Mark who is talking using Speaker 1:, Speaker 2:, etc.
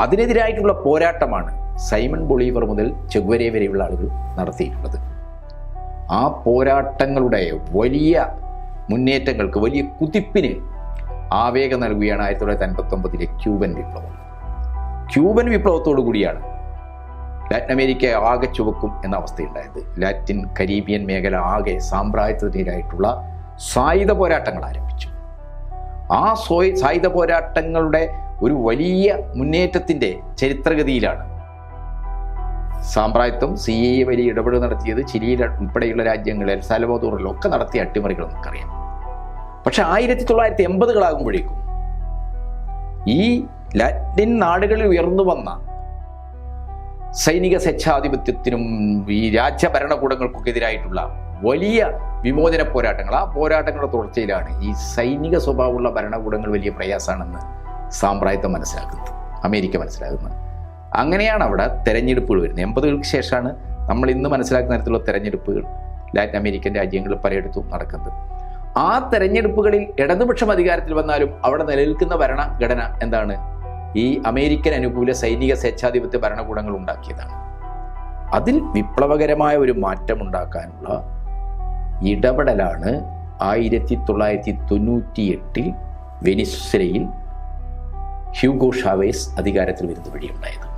Speaker 1: അതിനെതിരായിട്ടുള്ള പോരാട്ടമാണ് Simon Bolivar മുതൽ ചെഗ്വരെ വരെയുള്ള ആളുകൾ നടത്തിയിട്ടുള്ളത്. ആ പോരാട്ടങ്ങളുടെ വലിയ മുന്നേറ്റങ്ങൾക്ക് വലിയ കുതിപ്പിന് ആവേഗം നൽകുകയാണ് ആയിരത്തി തൊള്ളായിരത്തി അൻപത്തി ഒമ്പതിലെ ക്യൂബൻ വിപ്ലവം. ക്യൂബൻ വിപ്ലവത്തോടു കൂടിയാണ് ലാറ്റിൻ അമേരിക്ക ആകെ ചുവക്കും എന്ന അവസ്ഥയുണ്ടായത്. ലാറ്റിൻ കരീബിയൻ മേഖല ആകെ സാമ്രാജ്യത്തിനെതിരായിട്ടുള്ള സായുധ പോരാട്ടങ്ങൾ ആരംഭിച്ചു. ആ സോയ് സായുധ പോരാട്ടങ്ങളുടെ ഒരു വലിയ മുന്നേറ്റത്തിന്റെ ചരിത്രഗതിയിലാണ്. സാമ്പ്രായത്വം സി എ വലിയ ഇടപെടൽ നടത്തിയത് ചിലിയിൽ ഉൾപ്പെടെയുള്ള രാജ്യങ്ങളിൽ സലവോദൂറിലൊക്കെ നടത്തിയ അട്ടിമറികൾ നമുക്കറിയാം. പക്ഷെ ആയിരത്തി തൊള്ളായിരത്തി എൺപതുകളാകുമ്പോഴേക്കും ഈ ലാറ്റിൻ നാടുകളിൽ ഉയർന്നു വന്ന സൈനിക സ്വച്ഛാധിപത്യത്തിനും ഈ രാജ്യഭരണകൂടങ്ങൾക്കൊക്കെ എതിരായിട്ടുള്ള വലിയ വിമോചന പോരാട്ടങ്ങൾ ആ പോരാട്ടങ്ങളുടെ തുടർച്ചയിലാണ് ഈ സൈനിക സ്വഭാവമുള്ള ഭരണകൂടങ്ങൾ വലിയ പ്രയാസമാണെന്ന് സാമ്രാജ്യത്വം മനസ്സിലാക്കുന്നത് അമേരിക്ക മനസ്സിലാക്കുന്നത്. അങ്ങനെയാണ് അവിടെ തെരഞ്ഞെടുപ്പുകൾ വരുന്നത്. എൺപതുകൾക്ക് ശേഷമാണ് നമ്മൾ ഇന്ന് മനസ്സിലാക്കുന്ന തരത്തിലുള്ള തെരഞ്ഞെടുപ്പുകൾ ലാറ്റിൻ അമേരിക്കൻ രാജ്യങ്ങളിൽ പലയിടത്തും നടക്കുന്നത്. ആ തെരഞ്ഞെടുപ്പുകളിൽ ഇടതുപക്ഷം അധികാരത്തിൽ വന്നാലും അവിടെ നിലനിൽക്കുന്ന ഭരണഘടന എന്താണ്? ഈ അമേരിക്കൻ അനുകൂല സൈനിക സ്വേച്ഛാധിപത്യ ഭരണകൂടങ്ങൾ ഉണ്ടാക്കിയതാണ്. അതിൽ വിപ്ലവകരമായ ഒരു മാറ്റം ഉണ്ടാക്കാനുള്ള ഇടപെടലാണ് ആയിരത്തി തൊള്ളായിരത്തി തൊണ്ണൂറ്റി വെനിസ്വലയിൽ ഹ്യൂഗോ ഷാവേസ് അധികാരത്തിൽ വരുന്ന വഴിയുണ്ടായത്.